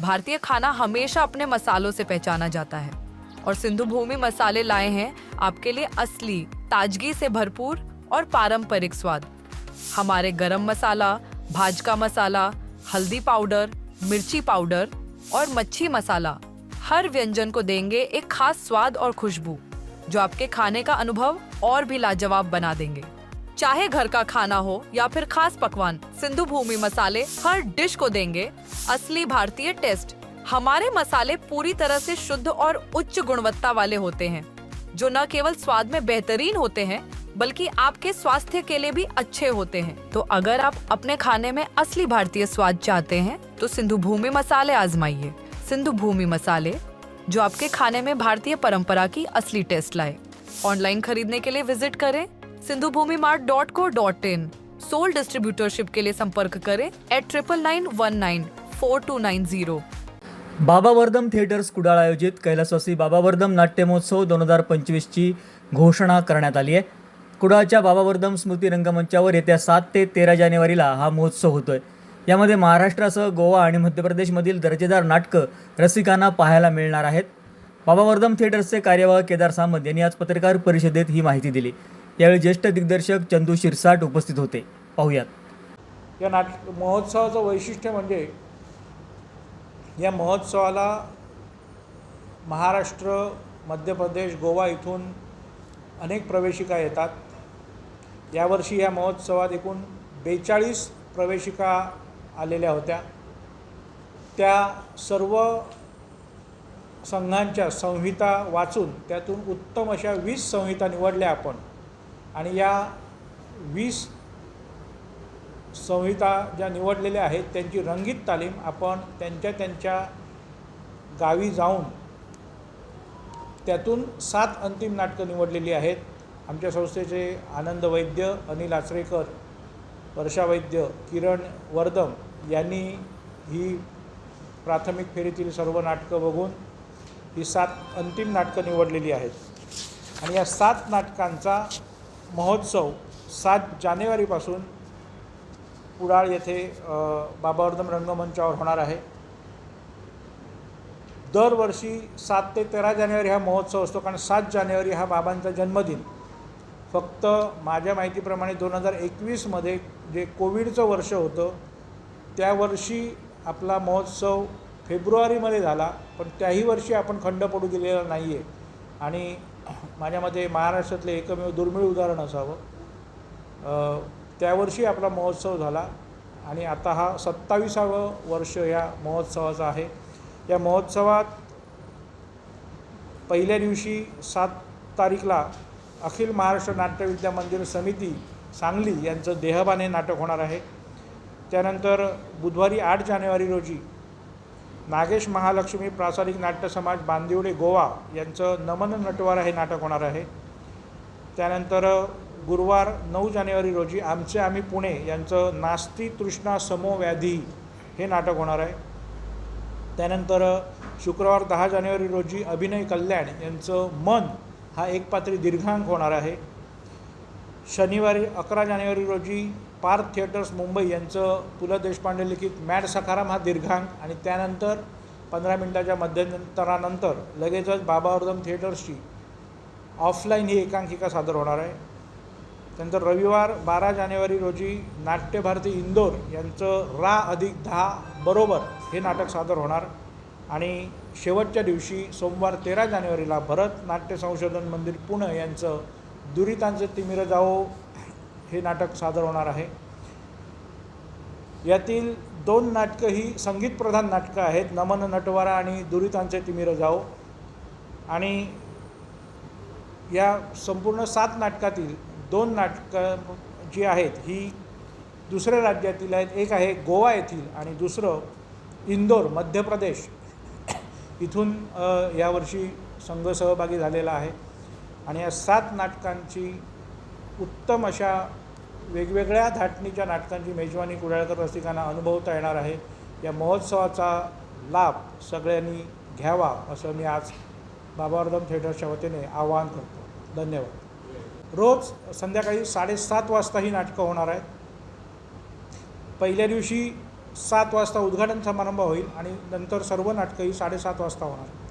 भारतीय खाना हमेशा अपने मसालों से पहचाना जाता है। और सिंधु भूमि मसाले लाए हैं आपके लिए असली, ताजगी से भरपूर और पारंपरिक स्वाद। हमारे गरम मसाला भाजका मसाला, हल्दी पाउडर, मिर्ची पाउडर और मच्छी मसाला हर व्यंजन को देंगे एक खास स्वाद और खुशबू, जो आपके खाने का अनुभव और भी लाजवाब बना देंगे। चाहे घर का खाना हो या फिर खास पकवान, सिंधु भूमि मसाले हर डिश को देंगे। असली भारतीय टेस्ट हमारे मसाले पूरी तरह से शुद्ध और उच्च गुणवत्ता वाले होते हैं, जो न केवल स्वाद में बेहतरीन होते हैं, बल्कि आपके स्वास्थ्य के लिए भी अच्छे होते हैं। तो अगर आप अपने खाने में असली भारतीय स्वाद चाहते हैं तो सिंधु भूमि मसाले आजमाइए। सिंधु भूमि मसाले, जो आपके खाने में भारतीय परंपरा की असली टेस्ट लाए। ऑनलाइन खरीदने के लिए विज़िट करें। Sindhu Bhumi mart dot co dot in. Sole distributorship के लिए संपर्क करें at triple nine one nine four two nine zero Baba Vardham theatres Kudal आयोजित कैलासवासी बाबा वर्धम दोन हजार पंचवीसची घोषणा करण्यात आली आहे. कुडाळच्या बाबा वर्धम स्मृती रंगमंचावर येत्या सात ते तेरा जानेवारीला हा महोत्सव होतोय. यामध्ये महाराष्ट्रासह गोवा आणि मध्य प्रदेशमधील दर्जेदार नाटकं रसिकांना पाहायला मिळणार आहेत. बाबा वर्धम थिएटर्सचे कार्यवाह केदार सामंत यांनी आज पत्रकार परिषदेत ही माहिती दिली. यावेळी ज्येष्ठ दिग्दर्शक चंदू शिरसाट उपस्थित होते. पाहूयात. या नाट महोत्सवाचं वैशिष्ट्य म्हणजे या महोत्सवाला महाराष्ट्र मध्य प्रदेश गोवा इथून अनेक प्रवेशिका येतात. यावर्षी या महोत्सवात एकूण बेचाळीस प्रवेशिका आलेल्या होत्या. त्या सर्व संघांच्या संहिता वाचून त्यातून उत्तम अशा वीस संहिता निवडल्या आपण. आणि या वीस संहिता ज्या निवडलेल्या आहेत त्यांची रंगीत तालीम आपण त्यांच्या त्यांच्या गावी जाऊन त्यातून सात अंतिम नाटकं निवडलेली आहेत. आमच्या संस्थेचे आनंद वैद्य अनिल आचरेकर वर्षा वैद्य किरण वर्दम यांनी ही प्राथमिक फेरीतील सर्व नाटकं बघून ही सात अंतिम नाटकं निवडलेली आहेत. आणि या सात नाटकांचा महोत्सव सात जानेवारीपासून कुडाळ येथे बाबावर्धन रंगमंचावर होणार आहे. दरवर्षी सात ते तेरा जानेवारी हा महोत्सव असतो कारण सात जानेवारी हा बाबांचा जन्मदिन. फक्त माझ्या माहितीप्रमाणे दोन हजार एकवीसमध्ये जे कोविडचं वर्ष होतं त्या वर्षी आपला महोत्सव फेब्रुवारीमध्ये झाला पण त्याही वर्षी आपण खंड पडू दिलेला नाही आहे आणि माझ्या मते महाराष्ट्रातले एकमेव दुर्मिळ उदाहरण असावं. त्यावर्षी आपला महोत्सव झाला आणि आता हा सत्ताविसावं वर्ष या महोत्सवाचा आहे. या महोत्सवात पहिल्या दिवशी सात तारीखला अखिल महाराष्ट्र नाट्यविद्या मंदिर समिती सांगली यांचं देहबान हे नाटक होणार आहे. त्यानंतर बुधवारी आठ जानेवारी रोजी नागेश महालक्ष्मी प्रासादिक नाट्य समाज बांदिवडे गोवा यांचं नमन नटवारा हे नाटक होणार आहे. त्यानंतर गुरुवार नऊ जानेवारी रोजी आमचे आम्ही पुणे यांचं नास्ती तृष्णा समो व्याधी हे नाटक होणार आहे. त्यानंतर शुक्रवार दहा जानेवारी रोजी अभिनय कल्याण यांचं मन हा एकपात्री दीर्घांक होणार आहे. शनिवारी अकरा जानेवारी रोजी पार्थ थिएटर्स मुंबई यांचं पु ल देशपांडे लिखित मॅड सखाराम हा दीर्घांक आणि त्यानंतर पंधरा मिनिटाच्या मध्यंतरानंतर लगेचच बाबावर्धन थिएटर्सची ऑफलाईन ही एकांकिका सादर होणार आहे. त्यानंतर रविवार बारा जानेवारी रोजी नाट्यभारती इंदोर यांचं रा अधिक दहा बरोबर हे नाटक सादर होणार आणि शेवटच्या दिवशी सोमवार तेरा जानेवारीला भरत नाट्य संशोधन मंदिर पुणे यांचं दुरितांचे तिमिर जाओ हे नाटक सादर होणार आहे. यातील दोन नाटकं ही संगीतप्रधान नाटकं आहेत. नमन नटवारा आणि दुरितांचे तिमिर जाओ आणि या संपूर्ण सात नाटकातील दोन नाटकं जी आहेत ही दुसऱ्या राज्यातील आहेत. एक आहे गोवा येथील आणि दुसरं इंदोर मध्य प्रदेश. इथून यावर्षी संघ सहभागी झालेला आहे. आणि या सात नाटकांची उत्तम अशा वेगवेगळ्या धाटणीच्या नाटकांची मेजवानी कुडाळकर रसिकांना अनुभवता येणार आहे. या महोत्सवाचा लाभ सगळ्यांनी घ्यावा असं मी आज बाबावर्धन थिएटरच्या वतीने आवाहन करतो. धन्यवाद. रोज संध्याकाळी साडेसात वाजता ही नाटकं होणार आहेत. पहिल्या दिवशी सात वाजता उद्घाटन समारंभ होईल आणि नंतर सर्व नाटकंही साडेसात वाजता होणार